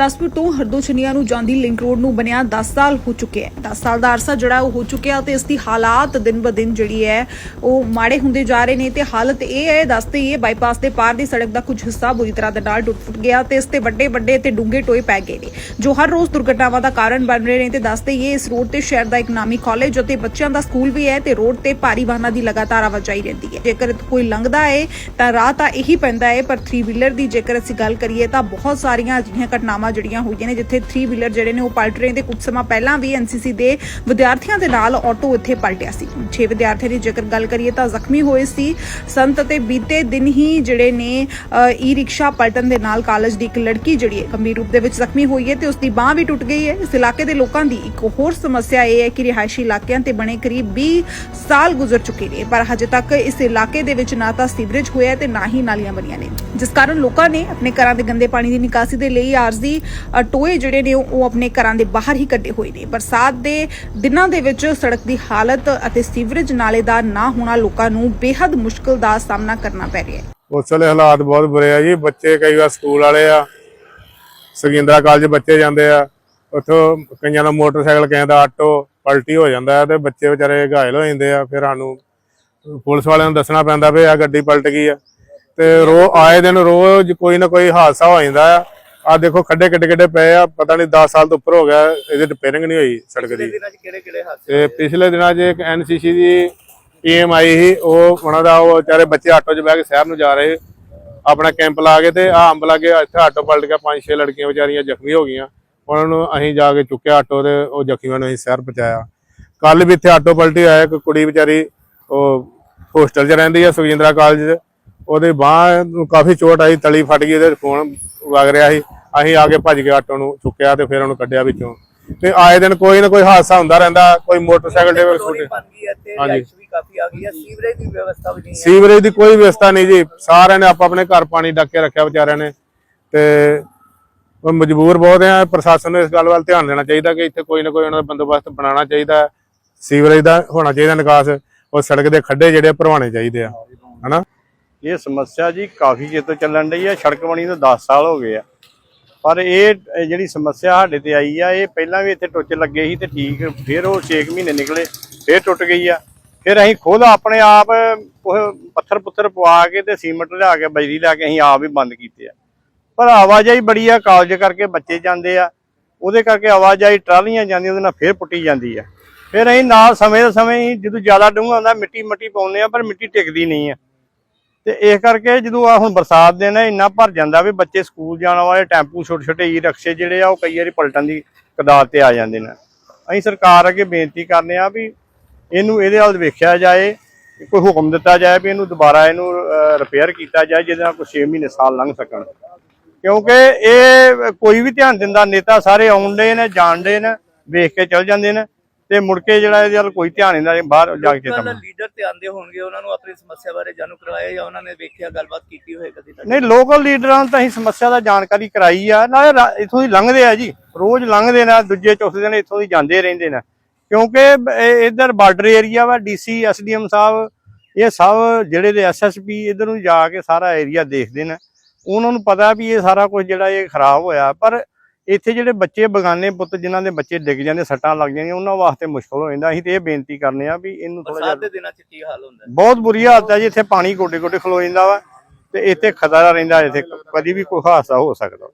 ਗੁਰਦਾਸਪੁਰ ਤੋਂ ਹਰਦੋਚਨੀਆਂ ਨੂੰ ਜਾਂਦੀ ਲਿੰਕ ਰੋਡ ਨੂੰ ਬਣਿਆ 10 ਸਾਲ ਹੋ ਚੁੱਕੇ ਹੈ। 10 ਸਾਲ ਦਾ ਅਰਸਾ ਜਿਹੜਾ ਉਹ ਹੋ ਚੁੱਕਿਆ ਤੇ ਇਸ ਦੀ ਹਾਲਾਤ ਦਿਨ ਬ ਦਿਨ ਜਿਹੜੀ ਹੈ ਉਹ ਮਾੜੇ ਹੁੰਦੇ ਜਾ ਰਹੇ ਨੇ ਤੇ ਹਾਲਤ ਇਹ ਹੈ ਦੱਸਦੇ ਇਹ ਬਾਈਪਾਸ ਦੇ ਪਾਰ ਦੀ ਸੜਕ ਦਾ ਕੁਝ ਹਿੱਸਾ ਬੁਰੀ ਤਰ੍ਹਾਂ ਦੇ ਨਾਲ ਟੁੱਟ ਫੁੱਟ ਗਿਆ ਤੇ ਇਸ ਤੇ ਵੱਡੇ ਵੱਡੇ ਤੇ ਡੂੰਘੇ ਟੋਏ ਪੈ ਗਏ ਨੇ, ਜੋ ਹਰ ਰੋਜ਼ ਦੁਰਘਟਨਾਵਾਂ ਦਾ ਕਾਰਨ ਬਣ ਰਹੇ ਨੇ ਤੇ ਦੱਸਦੇ ਇਹ ਇਸ ਰੋਡ ਤੇ ਸ਼ਹਿਰ ਦਾ ਇੱਕ ਨਾਮੀ ਕਾਲਜ ਅਤੇ ਬੱਚਿਆਂ ਦਾ ਸਕੂਲ ਵੀ ਹੈ ਤੇ ਰੋਡ ਤੇ ਭਾਰੀ ਵਾਹਨਾਂ ਦੀ ਲਗਾਤਾਰ ਆਵਾਜਾਈ ਰਹਿੰਦੀ ਹੈ। ਜੇਕਰ ਕੋਈ ਲੰਘਦਾ ਹੈ ਤਾਂ ਰਾਹ ਤਾਂ ਇਹੀ ਪੈਂਦਾ ਹੈ, ਪਰ 3 ਵੀਲਰ ਦੀ ਜੇਕਰ ਅਸੀਂ ਗੱਲ ਕਰੀਏ ਤਾਂ ਬਹੁਤ ਸਾਰੀਆਂ ਅਜਿਹੀਆਂ ਘਟਨਾਵਾਂ ਜਿਹੜੀਆਂ ਹੋਈਆਂ ਨੇ, ਜਿੱਥੇ 3 ਵੀਲਰ ਜਿਹੜੇ ਨੇ ਉਹ ਪਲਟ ਰਹੇ ਤੇ ਕੁਝ ਸਮਾਂ ਪਹਿਲਾਂ ਵੀ ਐਨਸੀਸੀ ਦੇ ਵਿਦਿਆਰਥੀਆਂ ਦੇ ਨਾਲ ਆਟੋ ਇੱਥੇ ਪਲਟਿਆ ਸੀ। 6 ਵਿਦਿਆਰਥੀਆਂ ਦੀ ਜੇਕਰ ਗੱਲ ਕਰੀਏ ਤਾਂ ਜ਼ਖਮੀ ਹੋਏ ਸੀ। ਸੰਤ ਅਤੇ ਬੀਤੇ ਦਿਨ ਹੀ ਜਿਹੜੇ ਨੇ ਈ ਰਿਕਸ਼ਾ ਪਲਟਣ ਦੇ ਨਾਲ ਕਾਲਜ ਦੀ ਇੱਕ ਲੜਕੀ ਜਿਹੜੀ ਗੰਭੀਰ ਰੂਪ ਦੇ ਵਿੱਚ ਜ਼ਖਮੀ ਹੋਈ ਹੈ ਤੇ ਉਸ ਦੀ ਬਾਹ ਵੀ ਟੁੱਟ ਗਈ ਹੈ। ਇਸ ਇਲਾਕੇ ਦੇ ਲੋਕਾਂ ਦੀ ਇੱਕ ਹੋਰ ਸਮੱਸਿਆ ਇਹ ਹੈ ਕਿ ਰਿਹਾਇਸ਼ੀ ਇਲਾਕਿਆਂ ਤੇ ਬਣੇ ਕਰੀਬ 20 ਸਾਲ ਗੁਜ਼ਰ ਚੁੱਕੇ ਨੇ। ਪਰ ਹਜੇ ਤੱਕ ਇਸ ਇਲਾਕੇ ਦੇ ਵਿੱਚ ਨਾ ਤਾਂ ਸੀਵਰੇਜ ਹੋਇਆ ਤੇ ਨਾ ਹੀ ਨਾਲੀਆਂ ਬਣੀਆਂ ਨੇ। ਜਿਸ ਕਾਰਨ ਲੋਕਾਂ ਨੇ ਆਪਣੇ ਘਰਾਂ ਦੇ ਗੰਦੇ ਪਾਣੀ ਦੀ ਨਿਕਾਸੀ ਦੇ ਲਈ ਆਰਜ਼ੀ ਅ, ਟੋਏ ਜਿਹੜੇ ਨੇ ਉਹ ਆਪਣੇ ਘਰਾਂ ਦੇ ਬਾਹਰ ਹੀ ਕੱਢੇ ਹੋਏ ਨੇ। ਬਰਸਾਤ ਦੇ ਦਿਨਾਂ ਦੇ ਵਿੱਚ ਸੜਕ ਦੀ ਹਾਲਤ ਅਤੇ ਸੀਵਰੇਜ ਨਾਲੇ ਦਾ ਨਾ ਹੋਣਾ ਲੋਕਾਂ ਨੂੰ ਬੇहद ਮੁਸ਼ਕਲ ਦਾ ਸਾਹਮਣਾ ਕਰਨਾ ਪੈ ਰਿਹਾ ਹੈ। ਉਸ ਵੇਲੇ ਹਾਲਾਤ ਬਹੁਤ ਬੁਰੇ ਆ ਜੀ। ਬੱਚੇ ਕਈ ਵਾਰ ਸਕੂਲ ਵਾਲੇ ਆ। ਸਗਿੰਦਰਾ ਕਾਲਜ ਬੱਚੇ ਜਾਂਦੇ ਆ। ਉੱਥੋਂ ਕਈਆਂ ਦਾ ਮੋਟਰਸਾਈਕਲ ਕਿਸੇ ਦਾ ਆਟੋ ਪਲਟੀ ਹੋ ਜਾਂਦਾ ਹੈ ਤੇ ਬੱਚੇ ਵਿਚਾਰੇ ਘਾਇਲ ਹੋ ਜਾਂਦੇ ਆ। ਫਿਰ ਸਾਨੂੰ ਪੁਲਿਸ ਵਾਲਿਆਂ ਨੂੰ ਦੱਸਣਾ ਪੈਂਦਾ ਵੀ ਆ ਗੱਡੀ ਪਲਟ ਗਈ ਆ। ਤੇ ਰੋ ਆਏ ਦਿਨ ਰੋਜ਼ ਕੋਈ ਨਾ ਕੋਈ ਹਾਦਸਾ ਹੋ ਜਾਂਦਾ ਆ। ਆ ਦੇਖੋ ਖੱਡੇ ਕਿੱਡੇ ਕਿੱਡੇ ਪਏ ਆ ਪਤਾ ਨਹੀਂ 10 ਸਾਲ ਤੋਂ ਉੱਪਰ ਹੋ ਗਿਆ ਇਹਦੀ ਰਿਪੇਅਰਿੰਗ ਨਹੀਂ ਹੋਈ ਸੜਕ ਦੀ। ਤੇ ਪਿਛਲੇ ਦਿਨਾਂ 'ਚ ਇੱਕ ਐਨਸੀਸੀ ਦੀ ਟੀਮ ਆਈ ਸੀ ਉਹ ਉਹਨਾਂ ਦਾ ਉਹ ਵਿਚਾਰੇ ਬੱਚੇ ਆਟੋ 'ਚ ਬਹਿ ਕੇ ਸ਼ਹਿਰ ਨੂੰ ਜਾ ਰਹੇ ਆਪਣਾ ਕੈਂਪ ਲਾ ਕੇ ਤੇ ਆ ਅੰਬ ਲਾਗੇ ਇੱਥੇ ਆਟੋ ਪਲਟ ਗਿਆ ਪੰਜ ਛੇ ਲੜਕੀਆਂ ਵਿਚਾਰੀਆਂ ਜ਼ਖਮੀ ਹੋ ਗਈਆਂ ਉਹਨਾਂ ਨੂੰ ਅਸੀਂ ਜਾ ਕੇ ਚੁੱਕਿਆ ਆਟੋ ਤੇ ਉਹ ਜ਼ਖਮੀਆਂ ਨੂੰ ਅਸੀਂ ਸ਼ਹਿਰ ਪਹੁੰਚਾਇਆ। ਕੱਲ ਵੀ ਇੱਥੇ ਆਟੋ ਪਲਟੀ ਆਇਆ ਇੱਕ ਕੁੜੀ ਵਿਚਾਰੀ ਉਹ ਹੋਸਟਲ 'ਚ ਰਹਿੰਦੀ ਆ ਸੁਖਜਿੰਦਰਾ ਕਾਲਜ 'ਚ ਉਹਦੇ ਬਾਹ ਨੂੰ ਕਾਫੀ ਚੋਟ ਆਈ ਤਲੀ ਫਟ ਗਈ ਉਹਦੇ ਖੂਨ ਵਗ ਰਿਹਾ ਸੀ। ਅਸੀਂ ਆ ਕੇ ਭੱਜ ਕੇ ਆਟੋ ਨੂੰ ਚੁੱਕਿਆ ਤੇ ਫਿਰ ਉਹਨੂੰ ਕੱਢਿਆ ਵਿੱਚੋਂ। ਤੇ ਆਏ ਦਿਨ ਕੋਈ ਨਾ ਕੋਈ ਹਾਦਸਾ ਹੁੰਦਾ ਰਹਿੰਦਾ ਕੋਈ ਮੋਟਰਸਾਈਕਲ ਦੇ ਤੇ ਹਾਂਜੀ। ਲਾਈਟਸ ਵੀ ਕਾਫੀ ਆ ਗਈ ਹੈ ਸੀਵਰੇਜ ਦੀ ਵਿਵਸਥਾ ਵੀ ਨਹੀਂ ਸੀਵਰੇਜ ਦੀ ਕੋਈ ਵਿਵਸਥਾ ਨਹੀਂ ਜੀ। ਸਾਰਿਆਂ ਨੇ ਆਪ ਆਪਣੇ ਘਰ ਪਾਣੀ ਡੱਕ ਕੇ ਰੱਖਿਆ ਵਿਚਾਰਿਆਂ ਨੇ। ਤੇ ਉਹ ਮਜਬੂਰ ਬਹੁਤ ਆ ਪ੍ਰਸ਼ਾਸਨ ਨੂੰ ਇਸ ਗੱਲ ਵੱਲ ਧਿਆਨ ਦੇਣਾ ਚਾਹੀਦਾ ਕਿ ਇੱਥੇ ਕੋਈ ਨਾ ਕੋਈ ਉਹਨਾਂ ਦਾ ਬੰਦੋਬਸਤ ਬਣਾਉਣਾ ਚਾਹੀਦਾ। ਸੀਵਰੇਜ ਦਾ ਹੋਣਾ ਚਾਹੀਦਾ ਨਿਕਾਸ। ਉਹ ਸੜਕ ਦੇ ਖੱਡੇ ਜਿਹੜੇ ਭਰਵਾਣੇ ਚਾਹੀਦੇ ਆ। ਹਨਾ? ਇਹ ਸਮੱਸਿਆ ਜੀ ਕਾਫੀ ਚਿਰ ਤੋਂ ਚੱਲਣ ਰਹੀ ਹੈ ਸੜਕ ਬਣੀ ਤੋਂ 10 ਸਾਲ ਹੋ ਗਏ ਆ। ਪਰ ਇਹ ਜਿਹੜੀ ਸਮੱਸਿਆ ਸਾਡੇ ਤੇ ਆਈ ਆ, ਇਹ ਪਹਿਲਾਂ ਵੀ ਇੱਥੇ ਟੁੱਚ ਲੱਗੇ ਸੀ ਤੇ ਠੀਕ, ਫਿਰ ਉਹ 6 ਮਹੀਨੇ ਨਿਕਲੇ, ਫਿਰ ਟੁੱਟ ਗਈ ਆ। ਫਿਰ ਅਸੀਂ ਖੁਦ ਆਪਣੇ ਆਪ ਉਹ ਪੱਥਰ ਪੁੱਥਰ ਪਵਾ ਕੇ ਤੇ ਸੀਮੈਂਟ ਲਿਆ ਕੇ ਬਜਰੀ ਲਿਆ ਕੇ ਅਸੀਂ ਆਪ ਹੀ ਬੰਦ ਕੀਤੇ ਆ। ਪਰ ਆਵਾਜਾਈ ਬੜੀ ਆ, ਕਾਲਜ ਕਰਕੇ ਬੱਚੇ ਜਾਂਦੇ ਆ, ਉਹਦੇ ਕਰਕੇ ਆਵਾਜਾਈ ਟਰਾਲੀਆਂ ਜਾਂਦੀਆਂ, ਉਹਦੇ ਨਾਲ ਫਿਰ ਪੁੱਟੀ ਜਾਂਦੀ ਆ। ਫਿਰ ਅਸੀਂ ਨਾਲ ਸਮੇਂ ਦੇ ਸਮੇਂ ਹੀ ਜਦੋਂ ਜ਼ਿਆਦਾ ਡੂੰਘਾ ਹੁੰਦਾ ਮਿੱਟੀ ਮੱਟੀ ਪਾਉਂਦੇ ਆ, ਪਰ ਮਿੱਟੀ ਟਿਕਦੀ ਨਹੀਂ ਆ। ਤੇ ਇਸ ਕਰਕੇ ਜਦੋਂ ਆ ਹੁਣ ਬਰਸਾਤ ਦੇ ਨਾ, ਇੰਨਾ ਭਰ ਜਾਂਦਾ ਵੀ ਬੱਚੇ ਸਕੂਲ ਜਾਣ ਵਾਲੇ ਟੈਂਪੂ ਛੋਟੇ ਛੋਟੇ ਈ ਰਕਸ਼ੇ ਜਿਹੜੇ ਆ, ਉਹ ਕਈ ਵਾਰੀ ਪਲਟਣ ਦੀ ਕਦਾਰ ਤੇ ਆ ਜਾਂਦੇ ਨੇ। ਅਸੀਂ ਸਰਕਾਰ ਅੱਗੇ ਬੇਨਤੀ ਕਰਨੇ ਆ ਵੀ ਇਹਨੂੰ ਇਹਦੇ ਵੱਲ ਵੇਖਿਆ ਜਾਏ ਕੋਈ ਹੁਕਮ ਦਿੱਤਾ ਜਾਏ ਵੀ ਇਹਨੂੰ ਦੁਬਾਰਾ ਇਹਨੂੰ ਰਿਪੇਅਰ ਕੀਤਾ ਜਾਏ, ਜਿਹਦੇ ਨਾਲ ਕੋਈ 6 ਮਹੀਨੇ ਸਾਲ ਲੰਘ ਸਕਣ। ਕਿਉਂਕਿ ਇਹ ਕੋਈ ਵੀ ਧਿਆਨ ਦਿੰਦਾ, ਨੇਤਾ ਸਾਰੇ ਆਉਂਦੇ ਨੇ, ਜਾਣਦੇ ਨੇ, ਵੇਖ ਕੇ ਚਲ ਜਾਂਦੇ ਨੇ। ਤੇ ਮੁੜ ਕੇ ਜਿਹੜਾ ਇਹਦੇ ਵੱਲ ਕੋਈ ਧਿਆਨ ਨਹੀਂ ਦਿੰਦਾ ਬਾਹਰ ਜਾ ਕੇ ਚੇਤਾ ਲੀਡਰ ਤੇ ਆਂਦੇ ਹੋਣਗੇ ਉਹਨਾਂ ਨੂੰ ਆਪਣੀ ਸਮੱਸਿਆ ਬਾਰੇ ਜਾਣੂ ਕਰਵਾਇਆ ਜਾਂ ਉਹਨਾਂ ਨੇ ਵੇਖਿਆ ਗੱਲਬਾਤ ਕੀਤੀ ਹੋਏ ਕਦੀ ਤੱਕ ਨਹੀਂ ਲੋਕਲ ਲੀਡਰਾਂ ਨੂੰ ਤਾਂ ਅਸੀਂ ਸਮੱਸਿਆ ਦਾ ਜਾਣਕਾਰੀ ਕਰਾਈ ਆ ਰਾ- ਇੱਥੋਂ ਦੀ ਲੰਘਦੇ ਆ ਜੀ ਰੋਜ਼ ਲੰਘਦੇ ਨੇ ਦੂਜੇ ਚੌਥੇ ਦਿਨ ਇੱਥੋਂ ਦੀ ਜਾਂਦੇ ਰਹਿੰਦੇ ਨੇ। ਕਿਉਂਕਿ ਇੱਧਰ ਬਾਰਡਰ ਏਰੀਆ ਵਾ ਡੀਸੀ ਐਸਡੀਐਮ ਸਾਹਿਬ ਇਹ ਸਭ ਜਿਹੜੇ ਦੇ ਐਸਐਸਪੀ ਇੱਧਰ ਨੂੰ ਜਾ ਕੇ ਸਾਰਾ ਏਰੀਆ ਦੇਖਦੇ ਨੇ। ਉਹਨਾਂ ਨੂੰ ਪਤਾ ਵੀ ਇਹ ਸਾਰਾ ਕੁਝ ਜਿਹੜਾ ਇਹ ਖਰਾਬ ਹੋਇਆ ਪਰ ਇੱਥੇ ਜਿਹੜੇ ਬੱਚੇ ਬਗਾਨੇ ਪੁੱਤ ਜਿਨ੍ਹਾਂ ਦੇ ਬੱਚੇ ਡਿੱਗ ਜਾਂਦੇ ਸੱਟਾਂ ਲੱਗ ਜਾਂਦੀਆਂ ਉਹਨਾਂ ਵਾਸਤੇ ਮੁਸ਼ਕਲ ਹੋ ਜਾਂਦਾ ਅਸੀਂ ਤੇ ਇਹ ਬੇਨਤੀ ਕਰਨੇ ਆ ਵੀ ਇਹਨੂੰ ਥੋੜਾ ਜਿਹਾ ਦਿਨਾਂ 'ਚ ਕੀ ਹਾਲ ਹੁੰਦਾ? ਬਹੁਤ ਬੁਰੀ ਹਾਲਤ ਹੈ ਜੀ ਇੱਥੇ ਪਾਣੀ ਗੋਡੇ ਗੋਡੇ ਖਲੋ ਜਾਂਦਾ ਵਾ ਤੇ ਇੱਥੇ ਖਤਰਾ ਰਹਿੰਦਾ ਇੱਥੇ ਕਦੀ ਵੀ ਕੋਈ ਹਾਦਸਾ ਹੋ ਸਕਦਾ